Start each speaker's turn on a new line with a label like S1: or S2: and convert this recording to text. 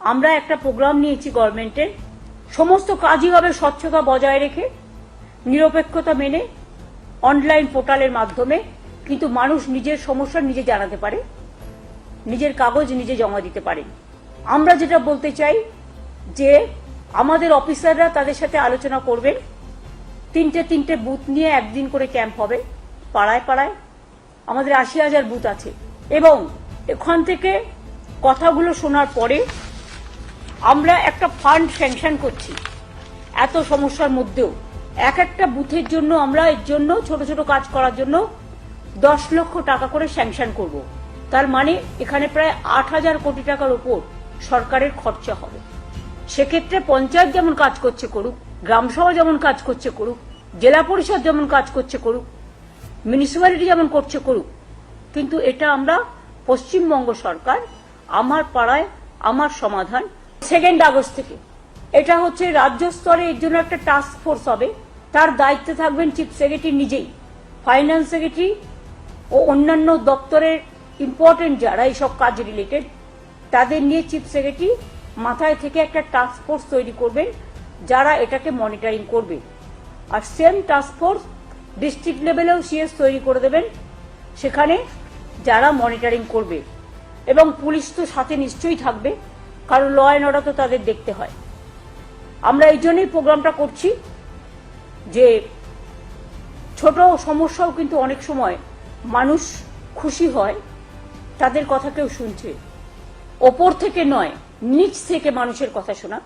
S1: আমরা একটা প্রোগ্রাম নিয়েছি গভর্নমেন্টের। সমস্ত কাজই হবে স্বচ্ছতা বজায় রেখে, নিরপেক্ষতা মেনে, অনলাইন পোর্টালের মাধ্যমে। কিন্তু মানুষ নিজের সমস্যা নিজে জানাতে পারে, নিজের কাগজ নিজে জমা দিতে পারে। আমরা যেটা বলতে চাই যে, আমাদের অফিসাররা তাদের সাথে আলোচনা করবেন। তিনটে তিনটে বুথ নিয়ে একদিন করে ক্যাম্প হবে, পাড়ায় পাড়ায়। আমাদের আশি হাজার বুথ আছে। এবং এখান থেকে কথাগুলো শোনার পরে আমরা একটা ফান্ড স্যাংশন করছি। এত সমস্যার মধ্যেও এক একটা বুথের জন্য আমরা এর জন্য ছোট ছোট কাজ করার জন্য দশ লক্ষ টাকা করে স্যাংশন করব। তার মানে এখানে প্রায় আট হাজার কোটি টাকার উপর সরকারের খরচা হবে। সেক্ষেত্রে পঞ্চায়েত যেমন কাজ করছে করুক, গ্রামসভা যেমন কাজ করছে করুক, জেলা পরিষদ যেমন কাজ করছে করুক মিউনিসিপ্যালিটি যেমন করছে করুক, কিন্তু এটা আমরা পশ্চিমবঙ্গ সরকার, আমার পাড়ায়, আমার সমাধান সেকেন্ড আগস্ট থেকে। এটা হচ্ছে রাজ্য স্তরে এর জন্য একটা টাস্ক ফোর্স হবে। তার দায়িত্বে থাকবেন চিফ সেক্রেটারি নিজেই। ফাইন্যান্স সেক্রেটারি ও অন্যান্য দপ্তরের ইম্পর্টেন্ট যারা এইসব কাজ রিলেটেড তাদের নিয়ে চিফ সেক্রেটারি মাথায় থেকে একটা টাস্ক ফোর্স তৈরি করবেন, যারা এটাকে মনিটরিং করবে। আর সেম টাস্ক ফোর্স ডিস্ট্রিক্ট লেভেলেও সিএস তৈরি করে দেবেন। সেখানে যারা মনিটরিং করবে। এবং পুলিশ তো সাথে নিশ্চয়ই থাকবে। কারণ ল অ্যান্ড অর্ডার তো তাদের দেখতে হয়। আমরা এই জন্যই প্রোগ্রামটা করছি যে ছোট সমস্যাও কিন্তু অনেক সময় মানুষ খুশি হয়, তাদের কথা কেউ শুনছে। ওপর থেকে নয়, নিচ থেকে মানুষের কথা শোনা।